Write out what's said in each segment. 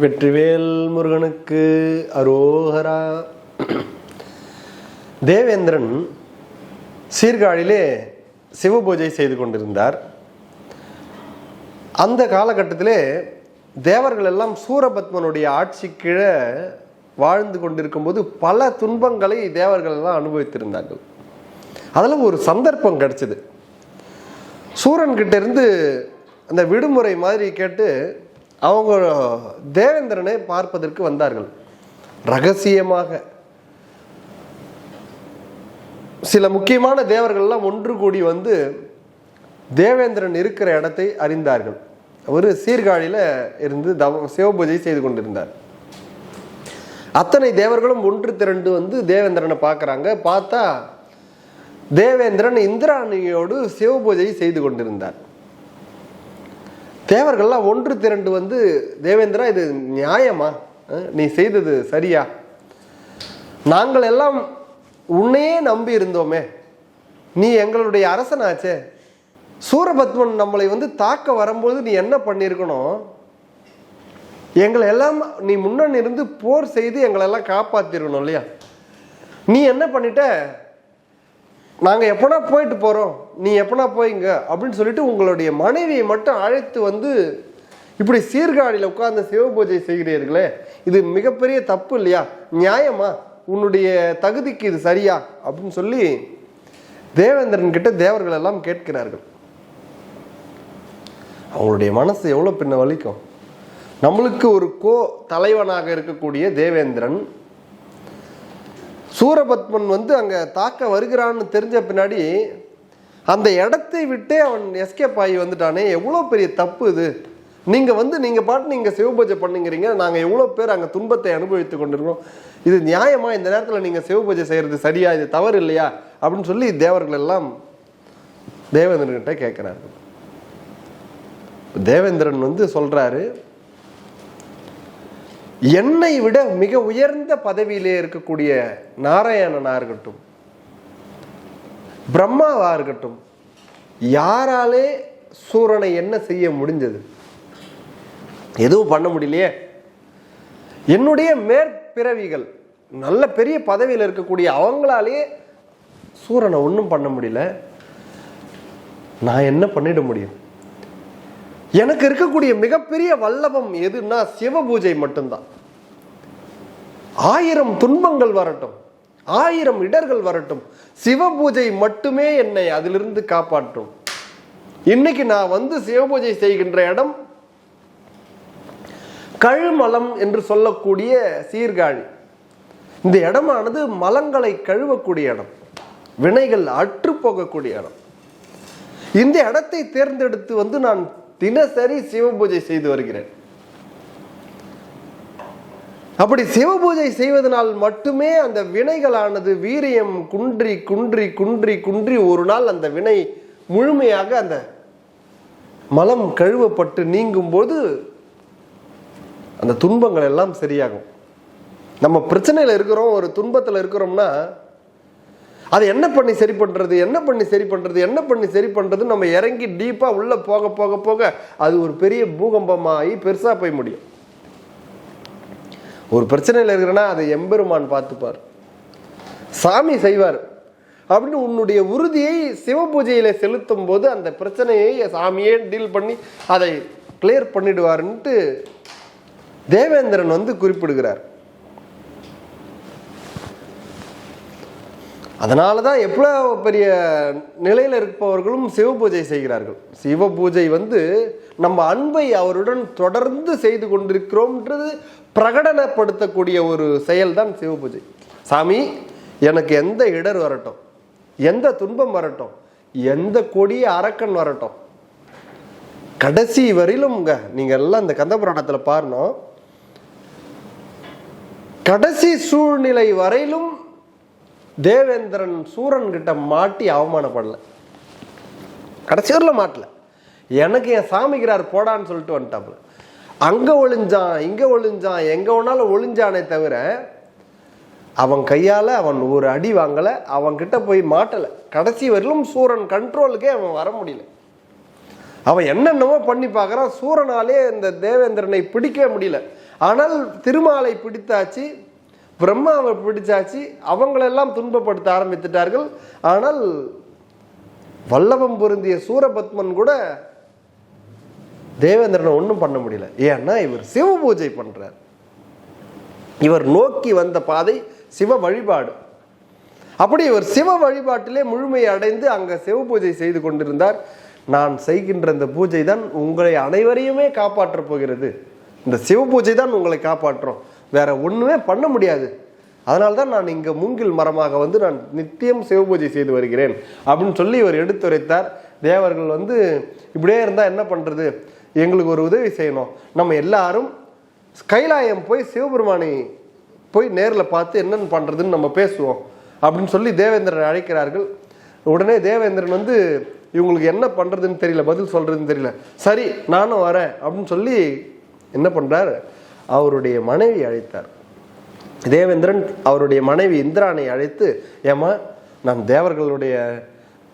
வெற்றிவேல் முருகனுக்கு அரோகரா. தேவேந்திரன் சீர்காழிலே சிவபூஜை செய்து கொண்டிருந்தார். அந்த காலகட்டத்திலே தேவர்கள் எல்லாம் சூரபத்மனுடைய ஆட்சி கீழே வாழ்ந்து கொண்டிருக்கும்போது பல துன்பங்களை தேவர்கள் எல்லாம் அனுபவித்திருந்தார்கள். அதில் ஒரு சந்தர்ப்பம் கிடச்சிது. சூரன் இருந்து அந்த விடுமுறை மாதிரி கேட்டு அவங்க தேவேந்திரனை பார்ப்பதற்கு வந்தார்கள். ரகசியமாக. சில முக்கியமான தேவர்கள்லாம் ஒன்று கூடி வந்து தேவேந்திரன் இருக்கிற இடத்தை அறிந்தார்கள். அவர் சீர்காழியில் இருந்து தவ சிவபூஜை செய்து கொண்டிருந்தார். அத்தனை தேவர்களும் ஒன்று திரண்டு வந்து தேவேந்திரனை பார்க்குறாங்க. பார்த்தா தேவேந்திரன் இந்திராணியோடு சிவபூஜை செய்து கொண்டிருந்தார். தேவர்கள்லாம் ஒன்று திரண்டு வந்து தேவேந்திரா இது நியாயமா? நீ செய்தது சரியா? நாங்கள் எல்லாம் உன்னையே நம்பி இருந்தோமே. நீ எங்களுடைய அரசனாச்சே. சூரபத்மன் நம்மளை வந்து தாக்க வரும்போது நீ என்ன பண்ணியிருக்கணும்? எங்களை எல்லாம் நீ முன்னணி இருந்து போர் செய்து எங்களை எல்லாம் காப்பாத்திருக்கணும் இல்லையா? நீ என்ன பண்ணிட்ட? நாங்கள் எப்போனா போயிட்டு போகிறோம் நீ எப்போனா போயிங்க அப்படின்னு சொல்லிட்டு உங்களுடைய மனைவியை மட்டும் அழைத்து வந்து இப்படி சீர்காழியில் உட்கார்ந்து சிவபூஜை செய்கிறீர்களே இது மிகப்பெரிய தப்பு இல்லையா? நியாயமா? உன்னுடைய தகுதிக்கு இது சரியா? அப்படின்னு சொல்லி தேவேந்திரன் கிட்ட தேவர்கள் எல்லாம் கேட்கிறார்கள். அவங்களுடைய மனசு எவ்வளோ பின்ன வலிக்கும்? நம்மளுக்கு ஒரு கோ தலைவனாக இருக்கக்கூடிய தேவேந்திரன் சூரபத்மன் வந்து அங்கே தாக்க வருகிறான்னு தெரிஞ்ச பின்னாடி அந்த இடத்தை விட்டே அவன் எஸ்கேப் ஆகி வந்துட்டானே. எவ்வளோ பெரிய தப்பு இது? நீங்கள் வந்து நீங்கள் பாட்டு நீங்கள் சிவபூஜை பண்ணுங்கிறீங்க. நாங்கள் எவ்வளோ பேர் அங்கே துன்பத்தை அனுபவித்து கொண்டிருக்கோம் இது நியாயமா? இந்த நேரத்தில் நீங்கள் சிவபூஜை செய்கிறது சரியா? இது தவறு இல்லையா? அப்படின்னு சொல்லி தேவர்கள் எல்லாம் தேவேந்திரன்கிட்ட கேட்குறாரு தேவேந்திரன் வந்து சொல்கிறாரு என்னை விட மிக உயர்ந்த பதவியிலே இருக்கக்கூடிய நாராயணனா இருக்கட்டும் பிரம்மாவா இருக்கட்டும் யாராலே சூரனை என்ன செய்ய முடிஞ்சது? எதுவும் பண்ண முடியலையே. என்னுடைய மேற்பிறவிகள் நல்ல பெரிய பதவியில் இருக்கக்கூடிய அவங்களாலேயே சூரனை ஒன்றும் பண்ண முடியல. நான் என்ன பண்ணிட முடியும்? எனக்கு இருக்கக்கூடிய மிகப்பெரிய வல்லபம் எதுன்னா சிவபூஜை மட்டும்தான். ஆயிரம் துன்பங்கள் வரட்டும். ஆயிரம் இடர்கள் வரட்டும். சிவ பூஜை மட்டுமே என்னை அதிலிருந்து காப்பாற்றும். இன்னைக்கு நான் வந்து சிவ பூஜை செய்கின்ற இடம் கழுமலம் என்று சொல்லக்கூடிய சீர்காழி. இந்த இடமானது மலங்களை கழுவக்கூடிய இடம். வினைகள் அற்று போகக்கூடிய இடம். இந்த இடத்தை தேர்ந்தெடுத்து வந்து நான் தினசரி சிவ பூஜை செய்து வருகிறேன். அப்படி சிவ பூஜை செய்வதனால் மட்டுமே அந்த வினைகளானது வீரியம் குன்றி குன்றி குன்றி குன்றி ஒரு நாள் அந்த வினை முழுமையாக அந்த மலம் கழுவப்பட்டு நீங்கும் போது அந்த துன்பங்கள் எல்லாம் சரியாகும். நம்ம பிரச்சனையில் இருக்கிறோம் ஒரு துன்பத்தில் இருக்கிறோம்னா அதை என்ன பண்ணி சரி பண்ணுறது என்ன பண்ணி சரி பண்ணுறது என்ன பண்ணி சரி பண்ணுறது நம்ம இறங்கி டீப்பாக உள்ளே போக போக போக அது ஒரு பெரிய பூகம்பமாகி பெருசாக போய் முடியும். ஒரு பிரச்சனையில் இருக்கிறேன்னா அதை எம்பெருமான் பார்த்துப்பார். சாமி செய்வார். அப்படின்னு உன்னுடைய உறுதியை சிவ பூஜையில் செலுத்தும் போது அந்த பிரச்சனையை சாமியே டீல் பண்ணி அதை கிளியர் பண்ணிடுவாருன்ட்டு தேவேந்திரன் வந்து குறிப்பிடுகிறார். அதனால தான் எவ்வளோ பெரிய நிலையில் இருப்பவர்களும் சிவ பூஜை செய்கிறார்கள். சிவ பூஜை வந்து நம்ம அன்பை அவருடன் தொடர்ந்து செய்து கொண்டிருக்கிறோம்ன்றது பிரகடனப்படுத்தக்கூடிய ஒரு செயல் தான் சிவபூஜை சாமி எனக்கு எந்த இடர் வரட்டும் எந்த துன்பம் வரட்டும் எந்த கொடிய அரக்கன் வரட்டும் கடைசி வரையிலும்ங்க நீங்கள் எல்லாம் இந்த கந்தபுராணத்துல பாருணும் கடைசி சூழ்நிலை வரையிலும் தேவேந்திரன் சூரன் கிட்ட மாட்டி அவமானப்படல. கடைசி வரல மாட்டல. எனக்கு என் சாமிக்கிறார் போடான்னு சொல்லிட்டு வந்துட்டாப்புல. அங்கே ஒளிஞ்சான் இங்கே ஒளிஞ்சான் எங்கே வேணாலும் ஒளிஞ்சானே தவிர அவன் கையால் அவன் ஒரு அடி வாங்கலை அவன்கிட்ட போய் மாட்டலை. கடைசி வரையிலும் சூரன் கண்ட்ரோலுக்கே அவன் வர முடியல. அவன் என்னென்னவோ பண்ணி பார்க்குறான். சூரனாலே இந்த தேவேந்திரனை பிடிக்கவே முடியல. ஆனால் திருமாலை பிடித்தாச்சு பிரம்மாவை பிடிச்சாச்சு அவங்களெல்லாம் துன்பப்படுத்த ஆரம்பித்துட்டார்கள். ஆனால் வல்லவம் பொருந்திய சூரபத்மன் கூட தேவேந்திரனை ஒன்றும் பண்ண முடியல. ஏன்னா இவர் சிவ பூஜை பண்றார். இவர் நோக்கி வந்த பாதை சிவ வழிபாடு. அப்படி இவர் சிவ வழிபாட்டிலே முழுமையை அடைந்து அங்க சிவ பூஜை செய்து கொண்டிருந்தார். நான் செய்கின்ற இந்த பூஜை தான் உங்களை அனைவரையுமே காப்பாற்றப் போகிறது. இந்த சிவ பூஜை தான் உங்களை காப்பாற்றும். வேற ஒன்றுமே பண்ண முடியாது. அதனால தான் நான் இங்கே மூங்கில் மரமாக வந்து நான் நித்தியம் சிவபூஜை செய்து வருகிறேன் அப்படின்னு சொல்லி இவர் எடுத்துரைத்தார். தேவர்கள் வந்து இப்படியே இருந்தால் என்ன பண்ணுறது எங்களுக்கு ஒரு உதவி செய்யணும். நம்ம எல்லாரும் கைலாயம் போய் சிவபெருமானை போய் நேரில் பார்த்து என்னென்னு பண்ணுறதுன்னு நம்ம பேசுவோம் அப்படின்னு சொல்லி தேவேந்திரன் அழைக்கிறார்கள். உடனே தேவேந்திரன் வந்து இவங்களுக்கு என்ன பண்ணுறதுன்னு தெரியல பதில் சொல்கிறதுன்னு தெரியல. சரி நானும் வரேன். அப்படின்னு சொல்லி என்ன பண்ணுறார் அவருடைய மனைவி அழைத்தார். தேவேந்திரன் அவருடைய மனைவி இந்திரானை அழைத்து ஏமா நான் தேவர்களுடைய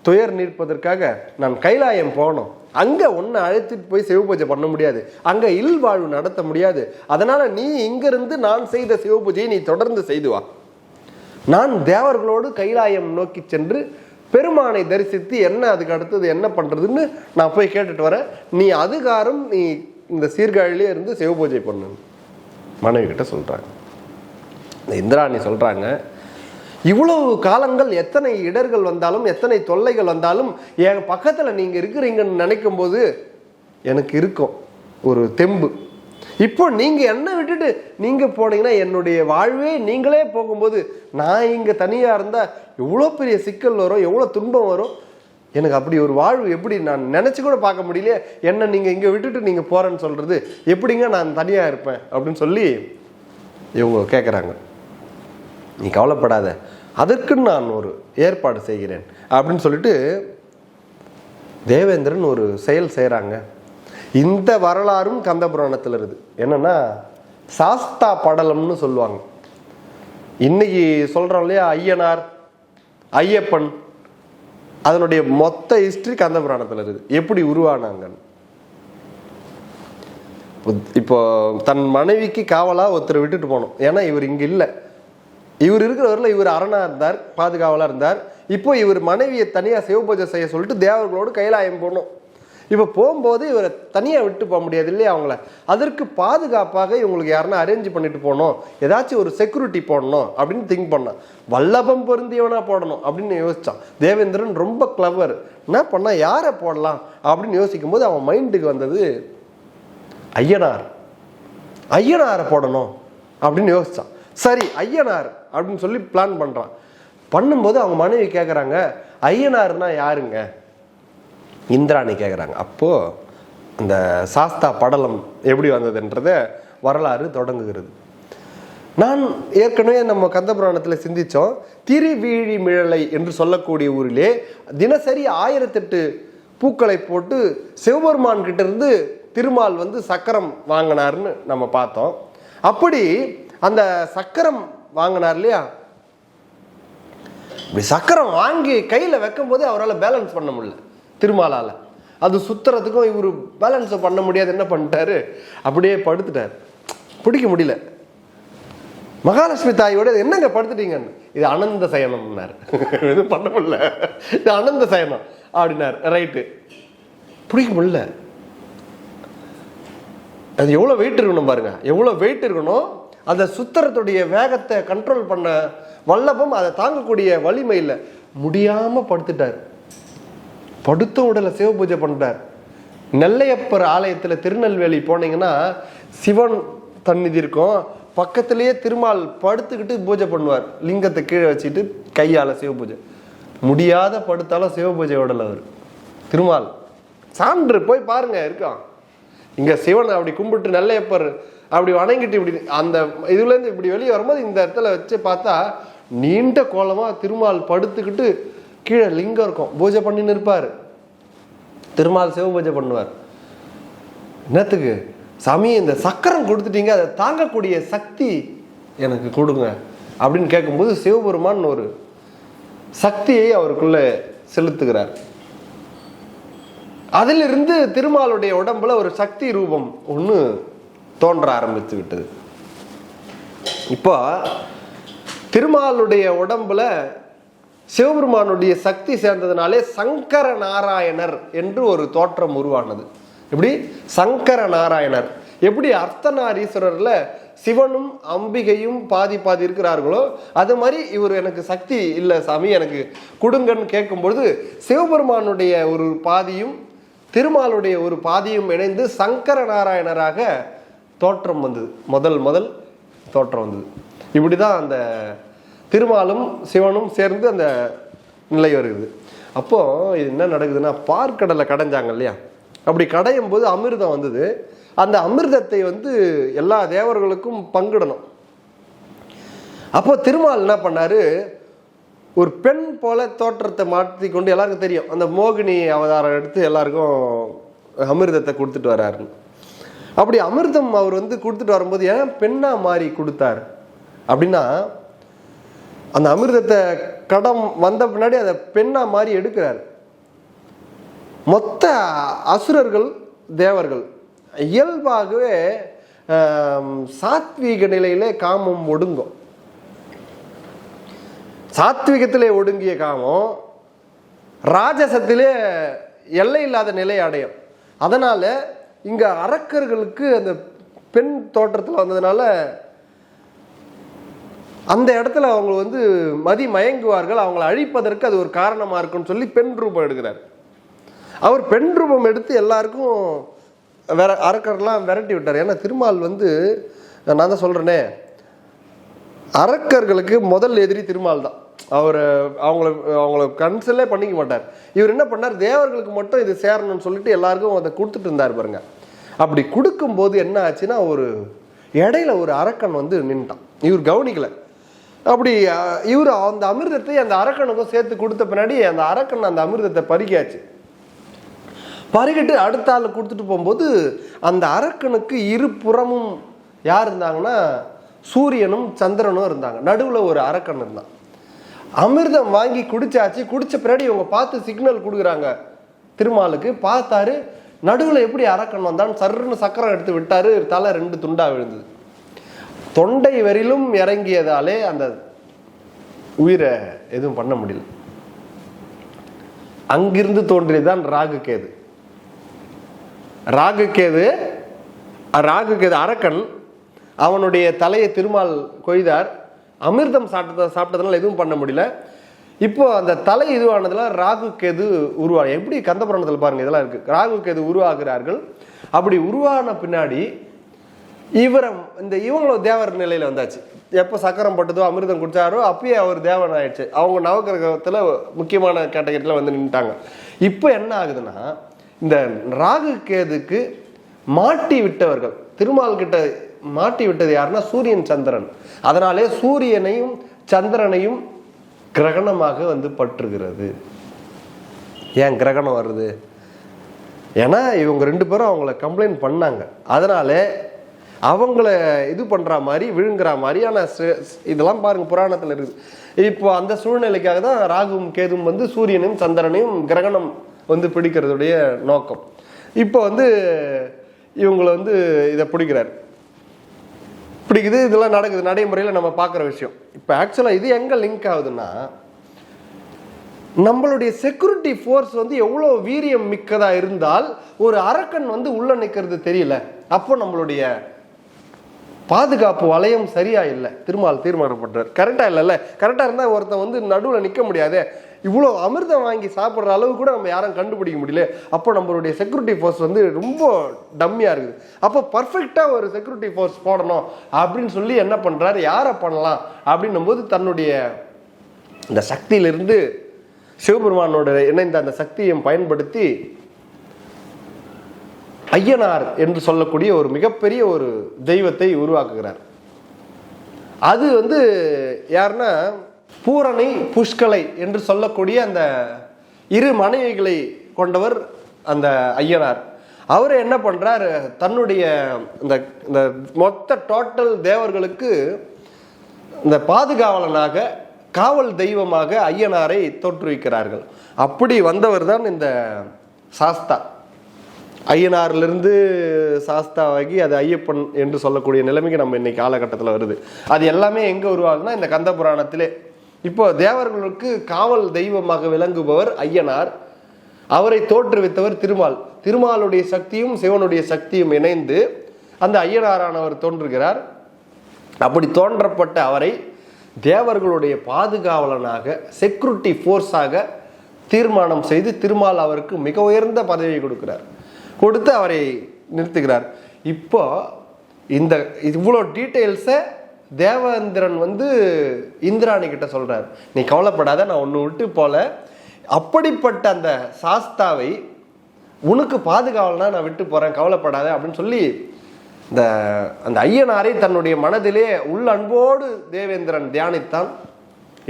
துயர் நீர்ப்பதற்காக நான் கைலாயம் போனோம் அங்க உன்னை அழைத்துட்டு போய் சிவபூஜை பண்ண முடியாது. அங்க இல்வாழ்வு நடத்த முடியாது. அதனால நீ இங்கிருந்து நான் செய்த சிவபூஜையை நீ தொடர்ந்து செய்து வா. நான் தேவர்களோடு கைலாயம் நோக்கி சென்று பெருமானை தரிசித்து என்ன அதுக்கு அடுத்தது என்ன பண்றதுன்னு நான் போய் கேட்டுட்டு வரேன். நீ அதுகாரம் நீ இந்த சீர்காழிலே இருந்து சிவபூஜை பண்ணு. மனைவி கிட்ட சொல்கிறாங்க இந்த இந்திராணி சொல்கிறாங்க இவ்வளவு காலங்கள் எத்தனை இடர்கள் வந்தாலும் எத்தனை தொல்லைகள் வந்தாலும் என் பக்கத்தில் நீங்கள் இருக்கிறீங்கன்னு நினைக்கும் போது எனக்கு இருக்கும் ஒரு தெம்பு. இப்போ நீங்கள் என்ன விட்டுட்டு நீங்கள் போனீங்கன்னா என்னுடைய வாழ்வே நீங்களே போகும்போது நான் இங்கே தனியாக இருந்தால் எவ்வளோ பெரிய சிக்கல் வரும் எவ்வளோ துன்பம் வரும் எனக்கு அப்படி ஒரு வாழ்வு எப்படி நான் நினச்சி கூட பார்க்க முடியல என்ன நீங்கள் இங்கே விட்டுட்டு நீங்கள் போகிறேன்னு சொல்கிறது எப்படிங்க நான் தனியாக இருப்பேன் அப்படின்னு சொல்லி இவங்க கேட்குறாங்க நீ கவலைப்படாத. அதற்குன்னு நான் ஒரு ஏற்பாடு செய்கிறேன் அப்படின்னு சொல்லிட்டு தேவேந்திரன் ஒரு செயல் செய்கிறாங்க இந்த வரலாறும் கந்த புராணத்தில் இருக்குது. என்னென்னா சாஸ்தா படலம்னு சொல்லுவாங்க. இன்னைக்கு சொல்கிறோம் இல்லையா ஐயனார் ஐயப்பன் அதனுடைய மொத்த ஹிஸ்டரி கந்த புராணத்தில் இருக்குது எப்படி உருவானாங்கன்னு. இப்போ தன் மனைவிக்கு காவலாக ஒருத்தர் விட்டுட்டு போனோம். ஏன்னா இவர் இங்கே இல்லை. இவர் இருக்கிறவரில் இவர் அரணாக இருந்தார் பாதுகாவலாக இருந்தார். இப்போ இவர் மனைவியை தனியாக சிவபூஜை செய்ய சொல்லிட்டு தேவர்களோடு கைலாயம் போனோம். இப்போ போகும்போது இவரை தனியாக விட்டு போக முடியாது இல்லையா அவங்கள? அதற்கு பாதுகாப்பாக இவங்களுக்கு யாருன்னா அரேஞ்ச் பண்ணிட்டு போகணும். ஏதாச்சும் ஒரு செக்யூரிட்டி போடணும் அப்படின்னு திங்க் பண்ணான் வல்லபம் பொருந்தியவனா போடணும் அப்படின்னு யோசிச்சான். தேவேந்திரன் ரொம்ப கிளவர் என்ன பண்ணால் யாரை போடலாம்? அப்படின்னு யோசிக்கும் போது அவன் மைண்டுக்கு வந்தது ஐயனார். ஐயனாரை போடணும் அப்படின்னு யோசிச்சான். சரி ஐயனார் அப்படின்னு சொல்லி பிளான் பண்ணுறான் பண்ணும்போது அவங்க மனைவி கேட்குறாங்க ஐயனார்னா யாருங்க? இந்திராணி கேட்குறாங்க அப்போது அந்த சாஸ்தா படலம் எப்படி வந்ததுன்றத வரலாறு தொடங்குகிறது. நான் ஏற்கனவே நம்ம கந்தபுராணத்தில் சிந்தித்தோம் திருவீழிமிழலை என்று சொல்லக்கூடிய ஊரிலே தினசரி ஆயிரத்தெட்டு பூக்களை போட்டு சிவபெருமான் கிட்டேருந்து திருமால் வந்து சக்கரம் வாங்கினார்னு நம்ம பார்த்தோம். அப்படி அந்த சக்கரம் வாங்கினார் இல்லையா? இப்படி சக்கரம் வாங்கி கையில் வைக்கும்போது அவரால் பேலன்ஸ் பண்ண முடியல. திருமாலால். அது சுத்துறதுக்கும் இவர் பேலன்ஸை பண்ண முடியாது. என்ன பண்ணிட்டாரு? அப்படியே படுத்துட்டார். பிடிக்க முடியல. மகாலட்சுமி தாயோட என்னங்க படுத்துட்டீங்கன்னு? இது அனந்த சயனம்னார். எதுவும் பண்ண முடியல. இது அனந்த சயனம். அப்படின்னார். ரைட்டு பிடிக்க முடியல. அது எவ்வளோ வெயிட் இருக்கணும் பாருங்க. எவ்வளோ வெயிட் இருக்கணும்? அந்த சுத்தரத்துடைய வேகத்தை கண்ட்ரோல் பண்ண வல்லபம் அதை தாங்கக்கூடிய வலிமை இல்லை. முடியாமல் படுத்துட்டார். படுத்த உடலை சிவ பூஜை பண்ணுறார் நெல்லையப்பர் ஆலயத்தில் திருநெல்வேலி போனீங்கன்னா சிவன் தன்னிதி இருக்கும் பக்கத்திலேயே திருமால் படுத்துக்கிட்டு பூஜை பண்ணுவார். லிங்கத்தை கீழே வச்சுட்டு கையால் சிவ பூஜை. முடியாத படுத்தாலும் சிவ பூஜை உடல் அவர். திருமால் சான்று போய் பாருங்க இருக்கான் இங்க சிவன் அப்படி கும்பிட்டு நெல்லையப்பர் அப்படி வணங்கிட்டு இப்படி அந்த இதுலேருந்து இப்படி வெளியே வரும்போது இந்த இடத்துல வச்சு பார்த்தா நீண்ட கோலமா திருமால் படுத்துக்கிட்டு கீழே லிங்கம் இருக்கும். பூஜை பண்ணின்னு இருப்பார். திருமால் சிவ பூஜை பண்ணுவார். என்னத்துக்கு? சாமி இந்த சக்கரம் கொடுத்துட்டீங்க அதை தாங்கக்கூடிய சக்தி எனக்கு கொடுங்க அப்படின்னு கேட்கும்போது சிவபெருமான் ஒரு சக்தியை அவருக்குள்ளே செலுத்துகிறார். அதிலிருந்து திருமாலுடைய உடம்புல ஒரு சக்தி ரூபம் ஒன்று தோன்ற ஆரம்பித்து விட்டது. இப்போ திருமாலுடைய உடம்புல சிவபெருமானுடைய சக்தி சேர்ந்ததுனாலே சங்கர நாராயணர் என்று ஒரு தோற்றம் உருவானது. எப்படி? சங்கர நாராயணர் எப்படி அர்த்தநாரீஸ்வரரில் சிவனும் அம்பிகையும் பாதி பாதி இருக்கிறார்களோ அது மாதிரி இவர் எனக்கு சக்தி இல்லை சாமி எனக்கு கொடுங்கன்னு கேட்கும்பொழுது சிவபெருமானுடைய ஒரு பாதியும் திருமாலுடைய ஒரு பாதியும் இணைந்து சங்கர நாராயணராக தோற்றம் வந்தது. முதல் முதல் தோற்றம் வந்தது. இப்படி தான் அந்த திருமாலும் சிவனும் சேர்ந்து அந்த நிலை வருகிறது அப்போ இது என்ன நடக்குதுன்னா பார்க்கடலை கடைஞ்சாங்க இல்லையா? அப்படி கடையும் போது அமிர்தம் வந்தது. அந்த அமிர்தத்தை வந்து எல்லா தேவர்களுக்கும் பங்கிடணும். அப்போ திருமால் என்ன பண்ணாரு? ஒரு பெண் போல தோற்றத்தை மாற்றி கொண்டு எல்லாருக்கும் தெரியும். அந்த மோகினி அவதாரம் எடுத்து எல்லாருக்கும் அமிர்தத்தை கொடுத்துட்டு வர்றாரு அப்படி அமிர்தம் அவர் வந்து கொடுத்துட்டு வரும்போது ஏன் பெண்ணா மாறி கொடுத்தார்? அப்படின்னா அந்த அமிர்தத்தை கடம் வந்த பின்னாடி அதை பெண்ணா மாறி எடுக்கிறார். மொத்த அசுரர்கள் தேவர்கள் இயல்பாகவே சாத்வீக நிலையிலே காமம் ஒடுங்கும். சாத்விகத்திலே ஒடுங்கிய காமம் ராஜசத்திலே எல்லை இல்லாத நிலை அடையும். அதனால இங்க அரக்கர்களுக்கு அந்த பெண் தோற்றத்தில் வந்ததுனால அந்த இடத்துல அவங்க வந்து மதி மயங்குவார்கள் அவங்களை அழிப்பதற்கு அது ஒரு காரணமாக இருக்குன்னு சொல்லி பெண் ரூபம் எடுக்கிறார். அவர் பெண் ரூபம் எடுத்து எல்லாருக்கும் வெர அரக்கர்லாம் விரட்டி விட்டார். ஏன்னா திருமால் வந்து நான் தான் சொல்கிறேனே அரக்கர்களுக்கு முதல் எதிரி திருமால் தான். அவர் அவங்கள அவங்கள கன்சல்லே பண்ணிக்க மாட்டார். இவர் என்ன பண்ணார்? தேவர்களுக்கு மட்டும் இது சேரணும்னு சொல்லிட்டு எல்லாருக்கும் அதை கொடுத்துட்டு இருந்தார் பாருங்க. அப்படி கொடுக்கும்போது என்ன ஆச்சுன்னா ஒரு இடையில ஒரு அரக்கன் வந்து நின்ட்டான். இவர் கவனிக்கலை. அப்படி இவர் அந்த அமிர்தத்தை அந்த அரக்கனுக்கும் சேர்த்து கொடுத்த பின்னாடி அந்த அரக்கன் அந்த அமிர்தத்தை பறிக்காச்சு. பருகிட்டு அடுத்த ஆள் கொடுத்துட்டு போகும்போது அந்த அரக்கனுக்கு இரு புறமும் யார் இருந்தாங்கன்னா சூரியனும் சந்திரனும் இருந்தாங்க. நடுவில் ஒரு அரக்கன் இருந்தான். அமிர்தம் வாங்கி குடிச்சாச்சு. குடிச்ச பின்னாடி இவங்க பார்த்து சிக்னல் கொடுக்குறாங்க. திருமாலுக்கு பார்த்தாரு. நடுவில் எப்படி அரக்கன் வந்தான்னு சர்ன்னு சக்கரம் எடுத்து விட்டாரு. தலை ரெண்டு துண்டா விழுந்தது. தொண்டை வரிலும் இறங்கியதாலே அந்த உயிரை எதுவும் பண்ண முடியல. அங்கிருந்து தோன்றியதுதான் ராகு கேது. ராகு கேது ராகு கேது அரக்கன் அவனுடைய தலையை திருமால் கொய்தார். அமிர்தம் சாப்பிட்டத சாப்பிட்டதுனால எதுவும் பண்ண முடியல. இப்போ அந்த தலை இதுவானதுல ராகு கேது உருவா எப்படி கந்தபுராணத்தில் பாருங்க இதெல்லாம் இருக்கு. ராகு கேது உருவாகிறார்கள். அப்படி உருவான பின்னாடி இவரை இந்த இவங்களும் தேவர் நிலையில் வந்தாச்சு. எப்போ சக்கரம் பட்டதோ அமிர்தம் குடித்தாரோ அப்பயே அவர் தேவன் ஆயிடுச்சு. அவங்க நவகிரகத்தில் முக்கியமான கேட்டகரியில் வந்து நின்றுட்டாங்க இப்போ என்ன ஆகுதுன்னா இந்த ராகு கேதுக்கு மாட்டி விட்டவர்கள் திருமால் கிட்ட மாட்டி விட்டது யாருன்னா சூரியன் சந்திரன். அதனாலே சூரியனையும் சந்திரனையும் கிரகணமாக வந்து பற்றுகிறது. ஏன் கிரகணம் வருது? ஏன்னா இவங்க ரெண்டு பேரும் அவங்கள கம்ப்ளைண்ட் பண்ணாங்க. அதனால அவங்கள இது பண்ற மாதிரி விழுங்குற மாதிரியான இதெல்லாம் பாருங்க புராணத்துல இருக்குது. இப்போ அந்த சூழ்நிலைக்காக தான் ராகுவும் கேதுவும் வந்து சூரியனையும் சந்திரனையும் கிரகணம் வந்து பிடிக்கிறதுடைய நோக்கம். இப்போ வந்து இவங்களை வந்து இதை பிடிக்கிறார். பிடிக்குது இதெல்லாம் நடக்குது நடைமுறையில் நம்ம பார்க்குற விஷயம். இப்போ ஆக்சுவலாக இது எங்கே லிங்க் ஆகுதுன்னா நம்மளுடைய செக்யூரிட்டி ஃபோர்ஸ் வந்து எவ்வளோ வீரியம் மிக்கதாக இருந்தால் ஒரு அரக்கன் வந்து உள்ளே நிற்கிறது தெரியல. அப்போ நம்மளுடைய பாதுகாப்பு வளையம் சரியா இல்லை. திருமால் தீர்மானப்பட்டார். கரெக்டா இல்லைல்ல? கரெக்டா இருந்தா ஒருத்தன் வந்து நடுவில் நிற்க முடியாதே. இவ்வளோ அமிர்தம் வாங்கி சாப்பிட்ற அளவு கூட நம்ம யாரும் கண்டுபிடிக்க முடியல. அப்போ நம்மளுடைய செக்யூரிட்டி ஃபோர்ஸ் வந்து ரொம்ப டம்மியாக இருக்குது. அப்போ பர்ஃபெக்டாக ஒரு செக்யூரிட்டி ஃபோர்ஸ் போடணும் அப்படின்னு சொல்லி என்ன பண்ணுறாரு யாரை பண்ணலாம்? அப்படின்னும் போது தன்னுடைய இந்த சக்தியிலிருந்து சிவபெருமானோட இணைந்த அந்த சக்தியையும் பயன்படுத்தி ஐயனார் என்று சொல்லக்கூடிய ஒரு மிகப்பெரிய ஒரு தெய்வத்தை உருவாக்குகிறார். அது வந்து யாருன்னா பூரணி புஷ்கலை என்று சொல்லக்கூடிய அந்த இரு மனைவிகளை கொண்டவர் அந்த ஐயனார். அவர் என்ன பண்ணுறார் தன்னுடைய இந்த இந்த மொத்த டோட்டல் தேவர்களுக்கு இந்த பாதுகாவலனாக காவல் தெய்வமாக ஐயனாரை தோற்றுவிக்கிறார்கள். அப்படி வந்தவர் தான் இந்த சாஸ்தா. ஐயனார்லேருந்து சாஸ்தாவாகி அது ஐயப்பன் என்று சொல்லக்கூடிய நிலைமைக்கு நம்ம இன்னைக்கு காலகட்டத்தில் வருது. அது எல்லாமே எங்கே உருவாகுதுன்னா இந்த கந்த புராணத்திலே இப்போ தேவர்களுக்கு காவல் தெய்வமாக விளங்குபவர் ஐயனார். அவரை தோற்றுவித்தவர் திருமால். திருமாலுடைய சக்தியும் சிவனுடைய சக்தியும் இணைந்து அந்த ஐயனாரானவர் தோன்றுகிறார். அப்படி தோன்றப்பட்ட அவரை தேவர்களுடைய பாதுகாவலனாக செக்யூரிட்டி ஃபோர்ஸாக தீர்மானம் செய்து திருமால் அவருக்கு மிக உயர்ந்த பதவியை கொடுக்கிறார். கொடுத்து அவரை நிறுத்துகிறார். இப்போ இந்த இவ்வளோ டீட்டெயில்ஸை தேவேந்திரன் வந்து இந்திராணி கிட்ட சொல்கிறார் நீ கவலைப்படாத நான் ஒன்று விட்டு போல. அப்படிப்பட்ட அந்த சாஸ்தாவை உனக்கு பாதுகாவலனா நான் விட்டு போகிறேன் கவலைப்படாத அப்படின்னு சொல்லி இந்த அந்த ஐயனாரை தன்னுடைய மனதிலே உள்ள அன்போடு தேவேந்திரன் தியானித்தான்.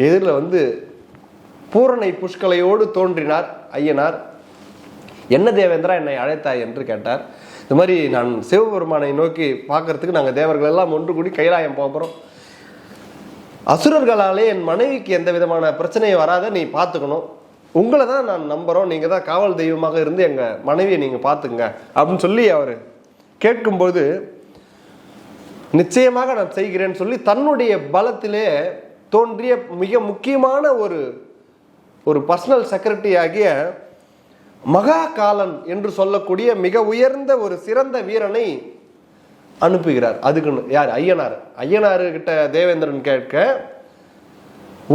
எதிரில் வந்து பூரணை புஷ்கலையோடு தோன்றினார் ஐயனார். என்ன தேவேந்திரா என்னை அழைத்தாய் என்று கேட்டார். இந்த மாதிரி நான் சிவபெருமானை நோக்கி பார்க்கறதுக்கு நாங்கள் தேவர்கள் எல்லாம் ஒன்று கூடி கைலாயம் போகிறோம் அசுரர்களாலே என் மனைவிக்கு எந்த விதமான பிரச்சனையும் வராத நீ பார்த்துக்கணும். உங்களை தான் நான் நம்புகிறோம் நீங்கள் தான் காவல் தெய்வமாக இருந்து எங்கள் மனைவியை நீங்கள் பார்த்துங்க அப்படின்னு சொல்லி அவர் கேட்கும்போது நிச்சயமாக நான் செய்கிறேன்னு சொல்லி தன்னுடைய பலத்திலே தோன்றிய மிக முக்கியமான ஒரு ஒரு பர்சனல் செக்ரட்டரி ஆகிய மகா காலன் என்று சொல்லக்கூடிய மிக உயர்ந்த ஒரு சிறந்த வீரனை அனுப்புகிறார். அதுக்குன்னு யார்? ஐயனார். ஐயனாரு கிட்ட தேவேந்திரன் கேட்க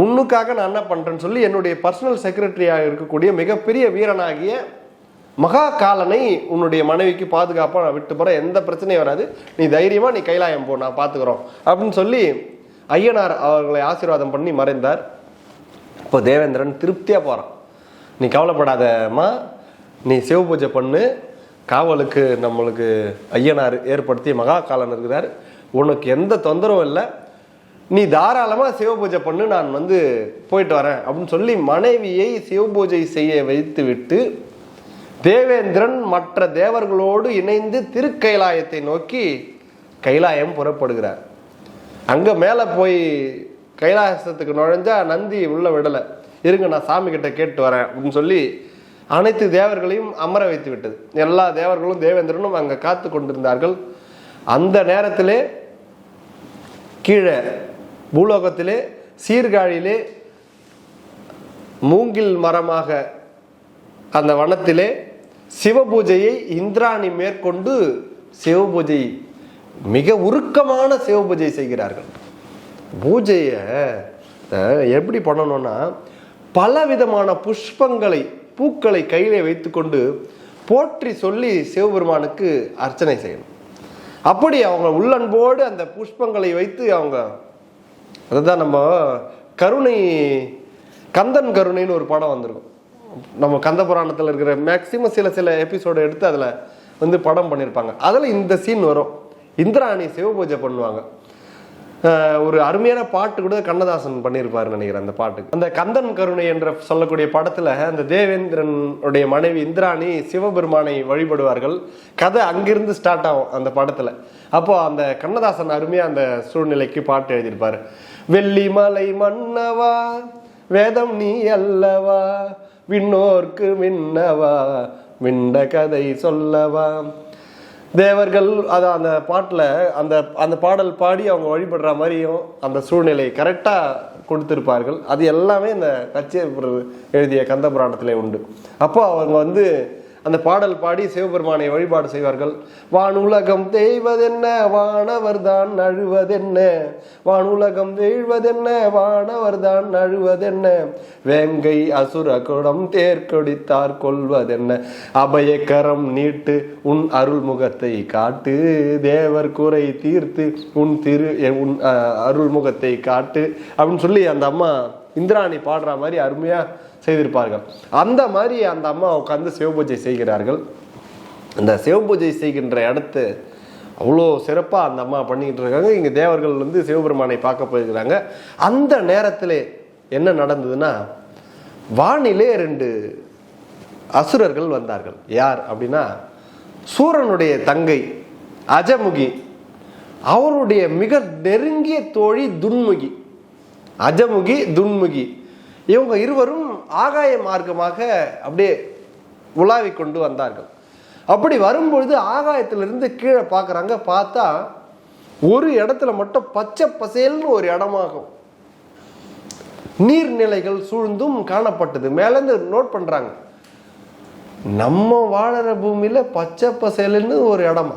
உன்னுக்காக நான் என்ன பண்ணுறேன்னு சொல்லி என்னுடைய பர்சனல் செக்ரட்டரியாக இருக்கக்கூடிய மிகப்பெரிய வீரனாகிய மகா காலனை உன்னுடைய மனைவிக்கு பாதுகாப்பாக நான் விட்டு போகிறேன் எந்த பிரச்சனையும் வராது. நீ தைரியமாக நீ கைலாயம் போ. நான் பார்த்துக்குறோம் அப்படின்னு சொல்லி ஐயனார் அவர்களை ஆசீர்வாதம் பண்ணி மறைந்தார். இப்போ தேவேந்திரன் திருப்தியாக போகிறான் நீ கவலைப்படாதம்மா. நீ சிவ பூஜை பண்ணு காவலுக்கு நம்மளுக்கு ஐயனார் ஏற்படுத்தி மகா காலன் இருக்கிறார். உனக்கு எந்த தொந்தரவும் இல்லை. நீ தாராளமாக சிவ பூஜை பண்ணு நான் வந்து போயிட்டு வரேன் அப்படின்னு சொல்லி மனைவியை சிவ பூஜை செய்ய வைத்து விட்டு தேவேந்திரன் மற்ற தேவர்களோடு இணைந்து திருக்கைலாயத்தை நோக்கி கைலாயம் புறப்படுகிறார். அங்கே மேலே போய் கைலாசத்துக்கு நுழைஞ்சா நந்தி உள்ள விடலை. இருங்க நான் சாமி கிட்ட கேட்டு வரேன் அப்படின்னு சொல்லி அனைத்து தேவர்களையும் அமர வைத்து விட்டது எல்லா தேவர்களும் தேவேந்திரனும் அங்கே காத்து கொண்டிருந்தார்கள். அந்த நேரத்திலே கீழே பூலோகத்திலே சீர்காழியிலே மூங்கில் மரமாக அந்த வனத்திலே சிவபூஜையை இந்திராணி மேற்கொண்டு சிவபூஜை மிக உருக்கமான சிவபூஜை செய்கிறார்கள். பூஜையை எப்படி பண்ணணும்னா பல விதமான புஷ்பங்களை பூக்களை கையிலே வைத்துக்கொண்டு போற்றி சொல்லி சிவபெருமானுக்கு அர்ச்சனை செய்யணும். அப்படி அவங்க உள்ளன்போடு அந்த புஷ்பங்களை வைத்து அவங்க அதுதான் நம்ம கருணை கந்தன் கருணைன்னு ஒரு படம் வந்திருக்கும். நம்ம கந்த புராணத்தில் இருக்கிற மேக்சிமம் சில சில எபிசோடு எடுத்து அதில் வந்து படம் பண்ணியிருப்பாங்க அதில் இந்த சீன் வரும். இந்திராணி சிவபூஜை பண்ணுவாங்க. ஒரு அருமையான பாட்டு கூட கண்ணதாசன் பண்ணியிருப்பாரு நினைக்கிறேன் அந்த பாட்டுக்கு. அந்த கந்தன் கருணை என்ற சொல்லக்கூடிய படத்துல அந்த தேவேந்திரனுடைய மனைவி இந்திராணி சிவபெருமானை வழிபடுவார்கள். கதை அங்கிருந்து ஸ்டார்ட் ஆகும் அந்த படத்துல. அப்போ அந்த கண்ணதாசன் அருமையா அந்த சூழ்நிலைக்கு பாட்டு எழுதியிருப்பாரு. வெள்ளிமலை மன்னவா வேதம் நீ அல்லவா விண்ணோர்க்கு மின்னவா விண்ட கதை சொல்லவா தேவர்கள் அது அந்த பாட்டில் அந்த அந்த பாடல் பாடி அவங்க வழிபடுற மாதிரியும் அந்த சூழ்நிலை கரெக்டாக கொடுத்துருப்பார்கள். அது எல்லாமே இந்த கச்சேபுரர் எழுதிய கந்த புராணத்திலே உண்டு. அப்போ அவங்க வந்து அந்த பாடல் பாடி சிவபெருமானை வழிபாடு செய்வார்கள். வானுலகம் தேய்வதென்ன? வானவர்தான் அழுவதென்ன? வானுலகம் தேழ்வதென்ன வானவர்தான் அழுவதென்ன? வேங்கை அசுர குடம் தேர்கொடித்தார் கொள்வதென்ன? அபயக்கரம் நீட்டு உன் அருள்முகத்தை காட்டு. தேவர் குறை தீர்த்து உன் திரு உன் அருள்முகத்தை காட்டு. அப்படின்னு சொல்லி அந்த அம்மா இந்திராணி பாடுற மாதிரி அருமையாக செய்திருப்பார்கள். அந்த மாதிரி அந்த அம்மா உட்காந்து சிவபூஜை செய்கிறார்கள். அந்த சிவபூஜை செய்கின்ற இடத்து அவ்வளோ சிறப்பாக அந்த அம்மா பண்ணிக்கிட்டு இருக்காங்க. இங்கே தேவர்கள் வந்து சிவபெருமானை பார்க்க போயிருக்கிறாங்க. அந்த நேரத்தில் என்ன நடந்ததுன்னா வானிலே ரெண்டு அசுரர்கள் வந்தார்கள். யார் அப்படின்னா சூரனுடைய தங்கை அஜமுகி அவருடைய மிக நெருங்கிய தோழி துன்முகி. அஜமுகி துன்முகி. இவங்க இருவரும் ஆகாய மார்க்கமாக அப்படியே உலாவிக் கொண்டு வந்தார்கள். அப்படி வரும்பொழுது ஆகாயத்திலிருந்து கீழே பார்க்குறாங்க பார்த்தா ஒரு இடத்துல மட்டும் பச்சை பசேல்னு ஒரு இடமாகும். நீர்நிலைகள் சூழ்ந்தும் காணப்பட்டது. மேலேருந்து நோட் பண்ணுறாங்க நம்ம வாழற பூமியில் பச்சை பசேலுன்னு ஒரு இடமா?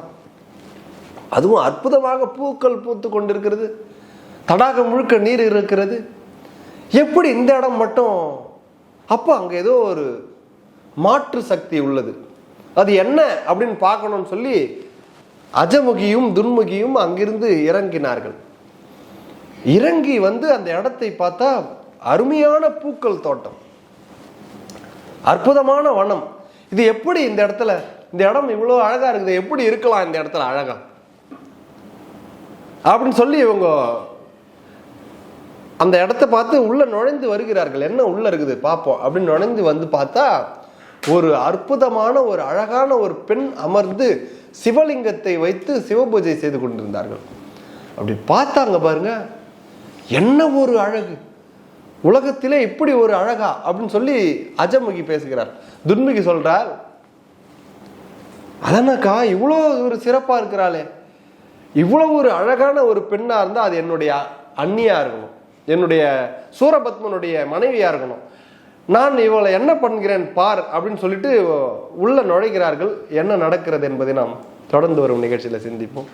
அதுவும் அற்புதமாக பூக்கள் பூத்து கொண்டிருக்கிறது. தடாகம் முழுக்க நீர் இருக்கிறது. எப்படி இந்த இடம் மட்டும்? அப்போ அங்கே ஏதோ ஒரு மாற்று சக்தி உள்ளது. அது என்ன அப்படின்னு பார்க்கணும்னு சொல்லி அஜமுகியும் துன்முகியும் அங்கிருந்து இறங்கினார்கள். இறங்கி வந்து அந்த இடத்தை பார்த்தா அருமையான பூக்கள் தோட்டம். அற்புதமான வனம். இது எப்படி இந்த இடத்துல இந்த இடம் இவ்வளோ அழகா இருக்குது எப்படி இருக்கலாம் இந்த இடத்துல அழகா? அப்படின்னு சொல்லி இவங்க அந்த இடத்த பார்த்து உள்ள நுழைந்து வருகிறார்கள். என்ன உள்ள இருக்குது? பார்ப்போம் அப்படின்னு நுழைந்து வந்து பார்த்தா ஒரு அற்புதமான ஒரு அழகான ஒரு பெண் அமர்ந்து சிவலிங்கத்தை வைத்து சிவபூஜை செய்து கொண்டிருந்தார்கள். அப்படி பார்த்தாங்க பாருங்க என்ன ஒரு அழகு? உலகத்திலே இப்படி ஒரு அழகா? அப்படின்னு சொல்லி அஜமுகி பேசுகிறார். துன்முகி சொல்றார் அதனாக்கா இவ்வளோ ஒரு சிறப்பாக இருக்கிறாளே. இவ்வளோ ஒரு அழகான ஒரு பெண்ணாக இருந்தால் அது என்னுடைய அந்நியாக இருக்கணும் என்னுடைய சூரபத்மனுடைய மனைவியா இருக்கணும். நான் இவளை என்ன பண்ணுகிறேன் பார் அப்படின்னு சொல்லிட்டு உள்ள நுழைகிறார்கள். என்ன நடக்கிறது என்பதை நாம் தொடர்ந்து வரும் நிகழ்ச்சியில சிந்திப்போம்.